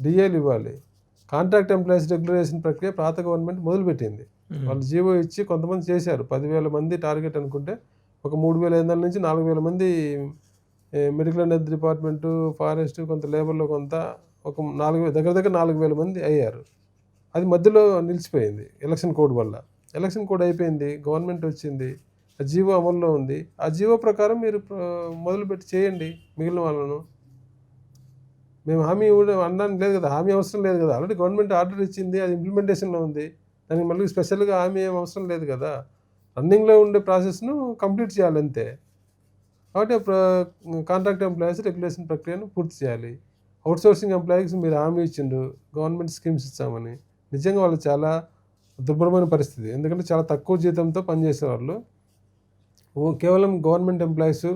డిఏలు ఇవ్వాలి. Contract employees రెగ్యులరేషన్ ప్రక్రియ పాత గవర్నమెంట్ మొదలుపెట్టింది. వాళ్ళు జీవో ఇచ్చి కొంతమంది చేశారు. పదివేల మంది టార్గెట్ అనుకుంటే ఒక మూడు వేల ఐదు వందల నుంచి నాలుగు వేల మంది medical and health department forest కొంత లేబర్లో కొంత ఒక నాలుగు దగ్గర దగ్గర నాలుగు వేల మంది అయ్యారు. అది మధ్యలో నిలిచిపోయింది ఎలక్షన్ కోడ్ వల్ల. ఎలక్షన్ కోడ్ అయిపోయింది. గవర్నమెంట్ వచ్చింది. ఆ జీవో అమల్లో ఉంది. ఆ జీవో ప్రకారం మీరు మొదలుపెట్టి చేయండి మిగిలిన వాళ్ళను. మేము హామీ ఇవ్వడం అనడానికి లేదు కదా హామీ అవసరం లేదు కదా. ఆల్రెడీ గవర్నమెంట్ ఆర్డర్ ఇచ్చింది అది ఇంప్లిమెంటేషన్లో ఉంది. దానికి మళ్ళీ స్పెషల్గా హామీ ఏం అవసరం లేదు కదా. రన్నింగ్లో ఉండే ప్రాసెస్ను కంప్లీట్ చేయాలి అంతే. కాబట్టి కాంట్రాక్ట్ ఎంప్లాయీస్ రెగ్యులేషన్ ప్రక్రియను పూర్తి చేయాలి. అవుట్సోర్సింగ్ ఎంప్లాయీస్ మీరు హామీ ఇచ్చిండ్రు గవర్నమెంట్ స్కీమ్స్ ఇచ్చామని. నిజంగా వాళ్ళు చాలా దుర్భరమైన పరిస్థితి. ఎందుకంటే చాలా తక్కువ జీతంతో పనిచేసే వాళ్ళు. కేవలం గవర్నమెంట్ ఎంప్లాయీస్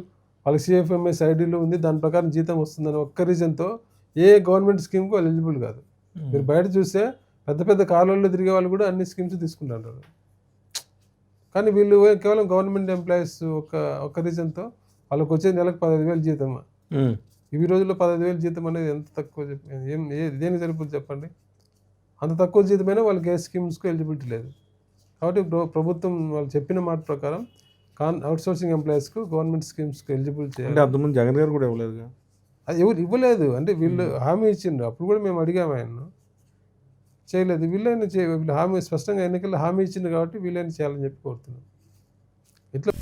వాళ్ళకి సిఎఫ్ఎంఎస్ ఐడీలు ఉంది. దాని ప్రకారం జీతం వస్తుందని ఒక్క రీజన్తో ఏ గవర్నమెంట్ స్కీమ్కు ఎలిజిబుల్ కాదు. మీరు బయట చూస్తే పెద్ద పెద్ద కాలువల్లో తిరిగే వాళ్ళు కూడా అన్ని స్కీమ్స్ తీసుకుంటుంటారు కానీ వీళ్ళు కేవలం గవర్నమెంట్ ఎంప్లాయీస్ ఒక ఒక రీజన్తో వాళ్ళకి వచ్చే నెలకు పదహైదు వేలు జీతం. ఈ రోజుల్లో పదహైదు వేలు జీతం అనేది ఎంత తక్కువ ఏం ఏ దేనికి సరిపోతుంది చెప్పండి? అంత తక్కువ జీతమైనా వాళ్ళకి ఏ స్కీమ్స్కి ఎలిజిబిలిటీ లేదు. కాబట్టి ప్ర- ప్రభుత్వం వాళ్ళు చెప్పిన మాట ప్రకారం కాన్ అవుట్సోర్సింగ్ ఎంప్లాయీస్కు గవర్నమెంట్ స్కీమ్స్కి ఎలిజిబుల్ అంటే చేయాలి అంతకుముందు జగన్ గారు కూడా ఇవ్వలేదుగా? అది ఎవరు ఇవ్వలేదు. అంటే వీళ్ళు హామీ ఇచ్చిండ్రు. అప్పుడు కూడా మేము అడిగాము ఆయన్ను. చేయలేదు. వీళ్ళైనా చే వీళ్ళు హామీ స్పష్టంగా ఎన్నికల్లో హామీ ఇచ్చింది కాబట్టి వీళ్ళైనా చేయాలని చెప్పి కోరుతున్నాం. ఇట్లా